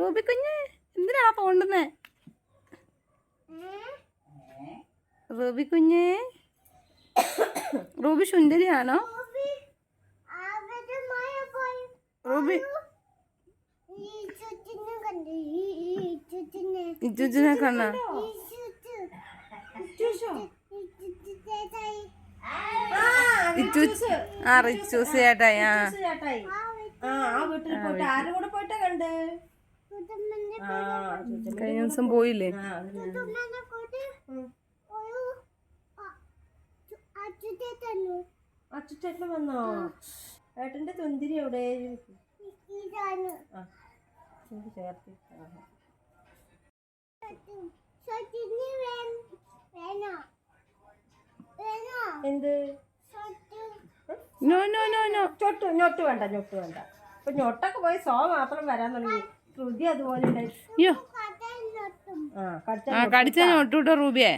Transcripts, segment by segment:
Ruby കുഞ്ഞ് എന്തിനാണ് പോണ്ടുന്നേ റൂബി കുഞ്ഞ് റൂബി സുന്ദരിയാണോ റൂബി ഇജുജിനെ കണ്ണ ആ റിച്ചു ചേട്ടായി ആ വീട്ടിൽ പോയിട്ട് ആരും കൂടെ പോയിട്ടാ കണ്ട് കഴിഞ്ഞ ദിവസം പോയില്ലേ? അച്ചുട്ടേട്ടൻ വന്നോ? ഏട്ടന്റെ തുന്തിരി എവിടെ? ചേർത്ത്. എന്ത്? No no no no. ചൊട്ട് ഞൊട്ട് വേണ്ട ഞൊട്ട് വേണ്ട. ഇപ്പൊ ഞൊട്ടൊക്കെ പോയി സോ മാത്രം വരാൻ തുടങ്ങി. ശ്രുതി അതുപോലെ അയ്യോ. ആ കടിച്ച ആ കടിച്ച ഒട്ടുവിട്ടോ റൂബിയെ.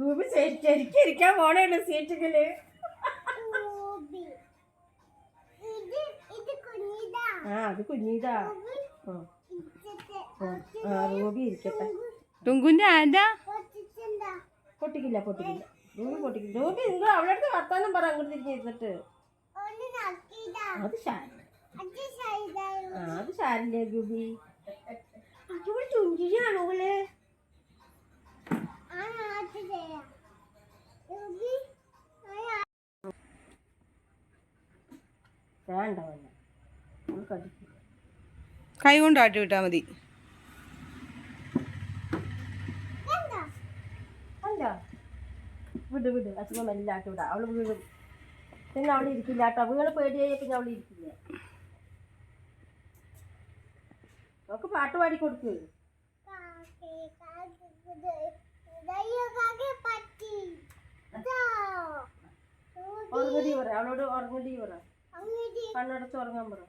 റൂബി ശരിക്കും ഇരിക്കാൻ പോണേണ് സീറ്റിൽ ആ അത് കുഞ്ഞിതാ. ആ. റൂബി ഇരിക്കട്ടെ. ടുങ്കുന്റെ ആന്റാ? പൊട്ടിക്കില്ല പൊട്ടിക്കില്ല. റൂബി പൊട്ടിക്കില്ല. റൂബി നിങ്ങൾ അവളുടെ അടുത്ത് വർത്താനം പറ അങ്ങോട്ട് തിരിഞ്ഞിരുന്നിട്ട് അത് ശാരി അത് സാരില്ല ഗുബി. ഇവിടെ ചുഞ്ചിരിയാണോ കൈ കൊണ്ട് ആട്ടി വിട്ടാ മതി. വിട് വിട്. അച്ഛൻ ആട്ടി വിടാം. അവൾ വീഴും. പിന്നെ അവൾ ഇരിക്കില്ല കേട്ടോ. വീണ് പേടിയായി പിന്നെ അവൾ ഇരിക്കില്ല. അവൾക്ക് പാട്ട് പാടി കൊടുക്ക്. ഉറങ്ങടി പറ അവളോട് ഉറങ്ങടി പറ കണ്ണടച്ച് ഉറങ്ങാൻ പറ.